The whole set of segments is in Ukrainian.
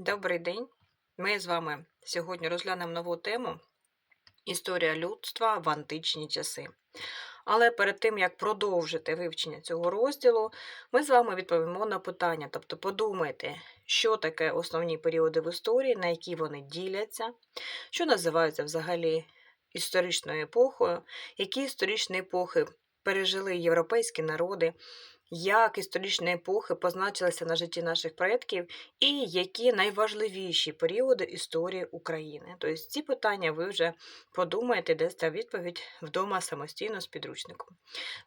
Добрий день! Ми з вами сьогодні розглянемо нову тему Історія людства в античні часи. Але перед тим, як продовжити вивчення цього розділу, ми з вами відповімо на питання. Тобто подумайте, що таке основні періоди в історії, на які вони діляться, що називаються взагалі історичною епохою, які історичні епохи пережили європейські народи, як історичні епохи позначилися на житті наших предків, і які найважливіші періоди історії України. Тобто ці питання ви вже подумаєте, дасте відповідь вдома самостійно з підручником.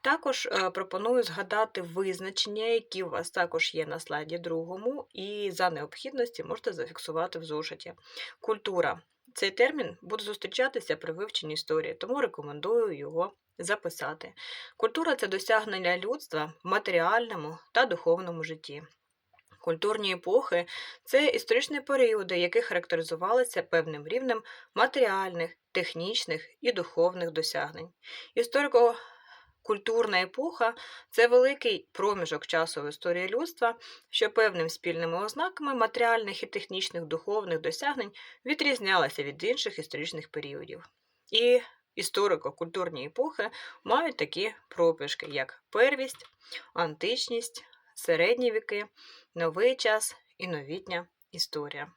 Також е, пропоную згадати визначення, які у вас також є на слайді другому, і за необхідності можете зафіксувати в зошиті. Культура. Цей термін буде зустрічатися при вивченні історії, тому рекомендую його записати. Культура це досягнення людства в матеріальному та духовному житті. Культурні епохи це історичні періоди, які характеризувалися певним рівнем матеріальних, технічних і духовних досягнень. Історико Культурна епоха це великий проміжок часу в історії людства, що певним спільними ознаками матеріальних і технічних духовних досягнень відрізнялася від інших історичних періодів. І історико-культурні епохи мають такі пропишки, як первість, античність, середні віки, новий час і новітня історія.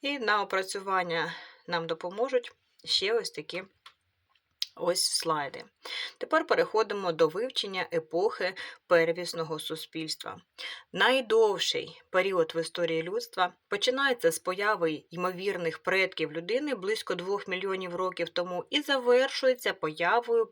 І на опрацювання нам допоможуть ще ось такі ось слайди. Тепер переходимо до вивчення епохи первісного суспільства. Найдовший період в історії людства починається з появи ймовірних предків людини близько 2 мільйонів років тому і завершується появою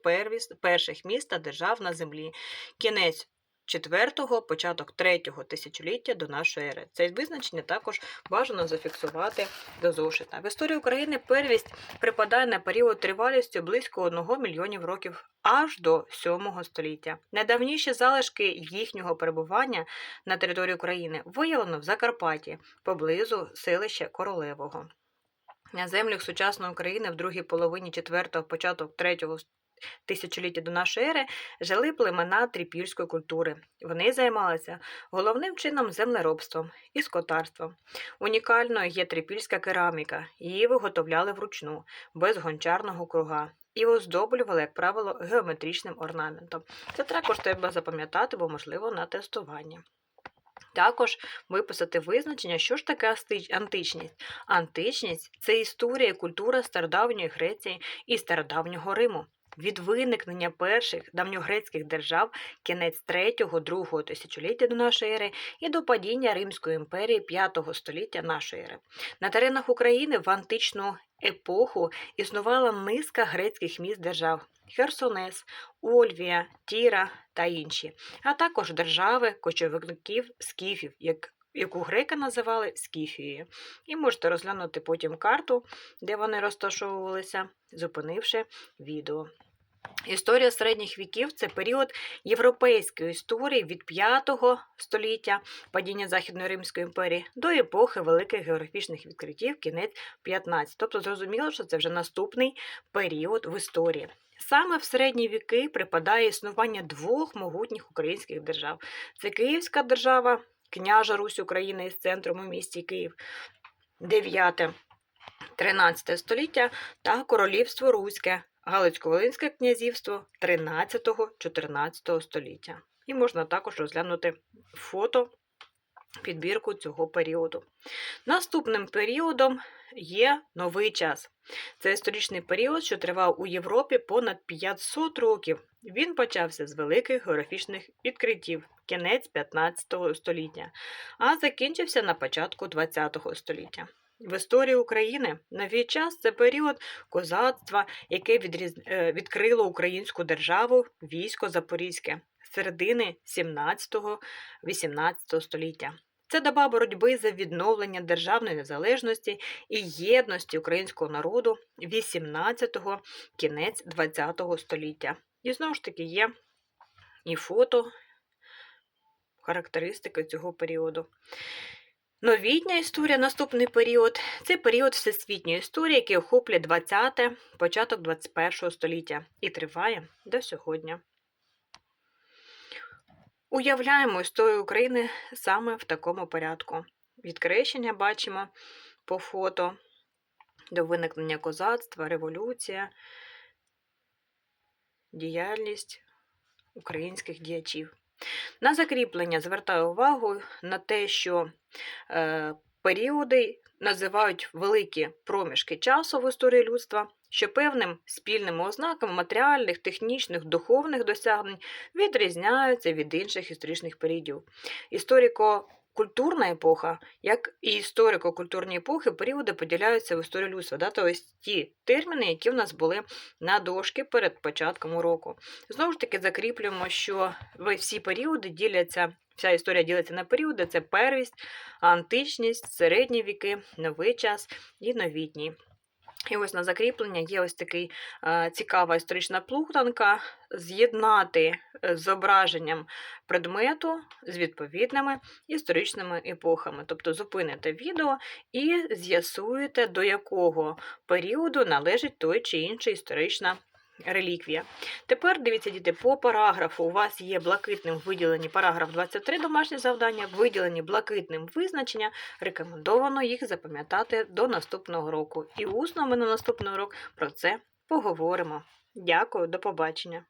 перших міст та держав на землі. Кінець Четвертого, початок третього тисячоліття до нашої ери. Це визначення також бажано зафіксувати до зошита. В історії України первість припадає на період тривалістю близько 1 мільйонів років аж до 7 століття. Найдавніші залишки їхнього перебування на території України виявлено в Закарпатті поблизу селища Королевого. На землях сучасної України в другій половині 4-го, початок 3-го тисячоліття до нашої ери жили племена трипільської культури. Вони займалися головним чином землеробством і скотарством. Унікальною є трипільська кераміка, її виготовляли вручну, без гончарного круга. І оздоблювали, як правило, геометричним орнаментом. Це також треба запам'ятати, бо, можливо, на тестування. Також виписати визначення, що ж таке античність. Античність це історія і культура стародавньої Греції і стародавнього Риму від виникнення перших давньогрецьких держав кінець 3-2 тисячоліття до нашої ери і до падіння Римської імперії 5 століття нашої ери. На теренах України в античну епоху існувала низка грецьких міст держав. Херсонес, Ольвія, Тіра та інші, а також держави кочовиків скіфів, як яку греки називали Скіфією. І можете розглянути потім карту, де вони розташовувалися, зупинивши відео. Історія середніх віків це період європейської історії від 5 століття падіння Західної Римської імперії до епохи великих географічних відкриттів, кінець 15. Тобто зрозуміло, що це вже наступний період в історії. Саме в середні віки припадає існування двох могутніх українських держав: це Київська держава, княжа Русь України із центром у місті Київ, 9 13 століття та Королівство Руське, Галицько-Волинське князівство 13-14 століття. І можна також розглянути фото підбірку цього періоду. Наступним періодом є новий час. Це історичний період, що тривав у Європі понад 500 років. Він почався з великих географічних відкриттів, кінець 15 століття, а закінчився на початку 20 століття. В історії України новий час це період козацтва, яке відріз... Е, відкрило українську державу військо Запорізьке середини 17-18 століття. Це доба боротьби за відновлення державної незалежності і єдності українського народу 18-го, кінець 20-го століття. І знову ж таки є і фото, характеристики цього періоду. Новітня історія, наступний період це період всесвітньої історії, який охоплює 20-те, початок 21 століття і триває до сьогодні. Уявляємо історію України саме в такому порядку. Від крещення бачимо по фото до виникнення козацтва, революція, діяльність українських діячів. На закріплення звертаю увагу на те, що е, періоди називають великі проміжки часу в історії людства, що певним спільними ознаками матеріальних, технічних, духовних досягнень відрізняються від інших історичних періодів. Історико-культурна епоха, як і історико-культурні епохи, періоди поділяються в історію людства. Да? Тобто ті терміни, які в нас були на дошки перед початком уроку. Знову ж таки, закріплюємо, що всі періоди діляться, вся історія ділиться на періоди: це первість, античність, середні віки, новий час і новітній. І ось на закріплення є ось такий е, цікава історична плутанка з'єднати е, зображенням предмету з відповідними історичними епохами. Тобто зупините відео і з'ясуєте, до якого періоду належить той чи інша історична реліквія. Тепер дивіться, діти, по параграфу у вас є блакитним виділені параграф 23 домашнє завдання, виділені блакитним визначення. Рекомендовано їх запам'ятати до наступного року. І усно ми на наступний урок про це поговоримо. Дякую, до побачення!